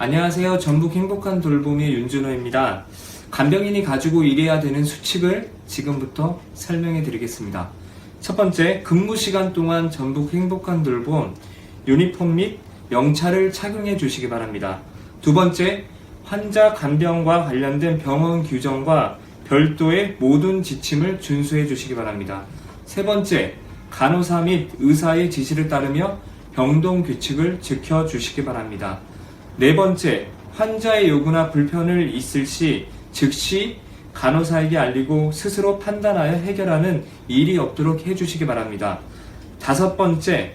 안녕하세요. 전북 행복한 돌봄의 윤준호입니다. 간병인이 가지고 일해야 되는 수칙을 지금부터 설명해 드리겠습니다. 첫 번째, 근무 시간 동안 전북 행복한 돌봄 유니폼 및 명찰을 착용해 주시기 바랍니다. 두 번째, 환자 간병과 관련된 병원 규정과 별도의 모든 지침을 준수해 주시기 바랍니다. 세 번째, 간호사 및 의사의 지시를 따르며 병동 규칙을 지켜 주시기 바랍니다. 네 번째, 환자의 요구나 불편을 있을 시 즉시 간호사에게 알리고 스스로 판단하여 해결하는 일이 없도록 해주시기 바랍니다. 다섯 번째,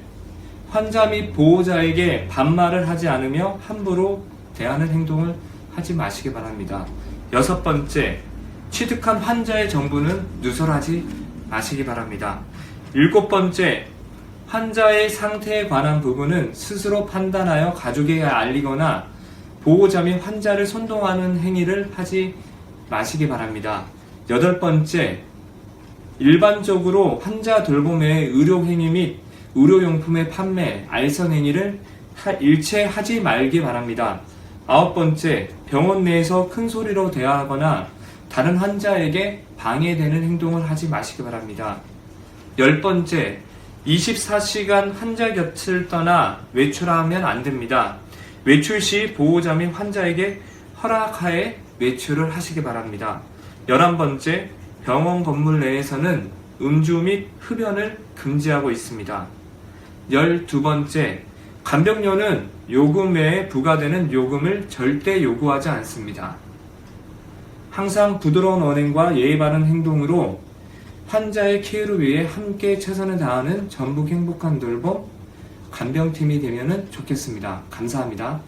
환자 및 보호자에게 반말을 하지 않으며 함부로 대하는 행동을 하지 마시기 바랍니다. 여섯 번째, 취득한 환자의 정보는 누설하지 마시기 바랍니다. 일곱 번째, 환자의 상태에 관한 부분은 스스로 판단하여 가족에게 알리거나 보호자 및 환자를 선동하는 행위를 하지 마시기 바랍니다. 여덟 번째, 일반적으로 환자 돌봄의 의료 행위 및 의료용품의 판매, 알선 행위를 하- 일체 하지 말기 바랍니다. 아홉 번째, 병원 내에서 큰 소리로 대화하거나 다른 환자에게 방해되는 행동을 하지 마시기 바랍니다. 열 번째, 24시간 환자 곁을 떠나 외출하면 안 됩니다. 외출 시 보호자 및 환자에게 허락하에 외출을 하시기 바랍니다. 열한 번째, 병원 건물 내에서는 음주 및 흡연을 금지하고 있습니다. 열두 번째, 간병료는 요금 외에 부과되는 요금을 절대 요구하지 않습니다. 항상 부드러운 언행과 예의 바른 행동으로 환자의 케어를 위해 함께 최선을 다하는 전북 행복한 돌봄 간병팀이 되면 좋겠습니다. 감사합니다.